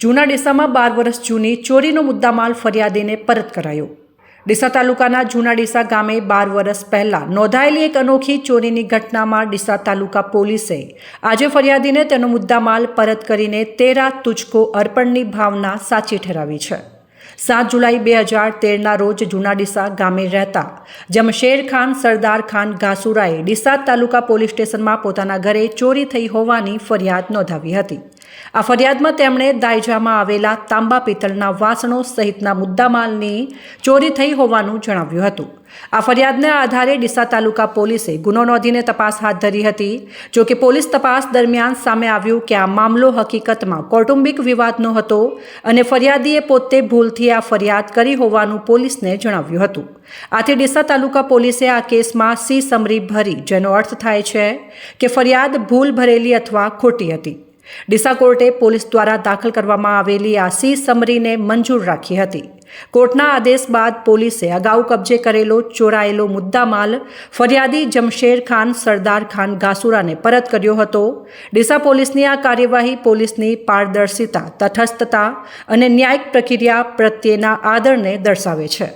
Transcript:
જૂના ડીસામાં બાર વર્ષ જૂની ચોરીનો મુદ્દામાલ ફરિયાદીને પરત કરાયો. ડીસા તાલુકાના જૂના ડીસા ગામે બાર વર્ષ પહેલા નોંધાયેલી એક અનોખી ચોરીની ઘટનામાં ડીસા તાલુકા પોલીસે આજે ફરિયાદીને તેનો મુદ્દામાલ પરત કરીને તેરા તુચકો અર્પણની ભાવના સાચી ઠરાવી છે. સાત જુલાઈ બે હજાર તેરના રોજ જૂના ડીસા ગામે રહેતા જમશેર ખાન સરદાર ખાન ઘાસુરાએ ડીસા તાલુકા પોલીસ સ્ટેશનમાં પોતાના ઘરે ચોરી થઈ હોવાની ફરિયાદ નોંધાવી હતી. આ ફરિયાદમાં તેમણે દાયજામાં આવેલા તાંબા પિત્તળના વાસણો સહિતના મુદ્દામાલની ચોરી થઈ હોવાનું જણાવ્યું હતું. આ ફરિયાદના આધારે ડીસા તાલુકા પોલીસે ગુનો નોંધીને તપાસ હાથ ધરી હતી. જો કે પોલીસ તપાસ દરમિયાન સામે આવ્યું કે આ મામલો હકીકતમાં કૌટુંબિક વિવાદનો હતો અને ફરિયાદીએ પોતે ભૂલથી આ ફરિયાદ કરી હોવાનું પોલીસને જણાવ્યું હતું. આથી ડીસા તાલુકા પોલીસે આ કેસમાં સી સમરી ભરી, જેનો અર્થ થાય છે કે ફરિયાદ ભૂલ ભરેલી અથવા ખોટી હતી. ડીસા કોર્ટે પોલીસ દ્વારા દાખલ કરવામાં આવેલી આ સી સમરીને મંજૂર રાખી હતી. કોર્ટના આદેશ બાદ પોલીસે અગાઉ કબજે કરેલો ચોરાયેલો મુદ્દામાલ, ફરિયાદી જમશેર ખાન, સરદાર ખાન ઘાસુરાને પરત કર્યો હતો. ડીસા પોલીસની આ કાર્યવાહી પોલીસની પારદર્શિતા, તટસ્થતા અને ન્યાયિક પ્રક્રિયા પ્રત્યેના આદરને દર્શાવે છે.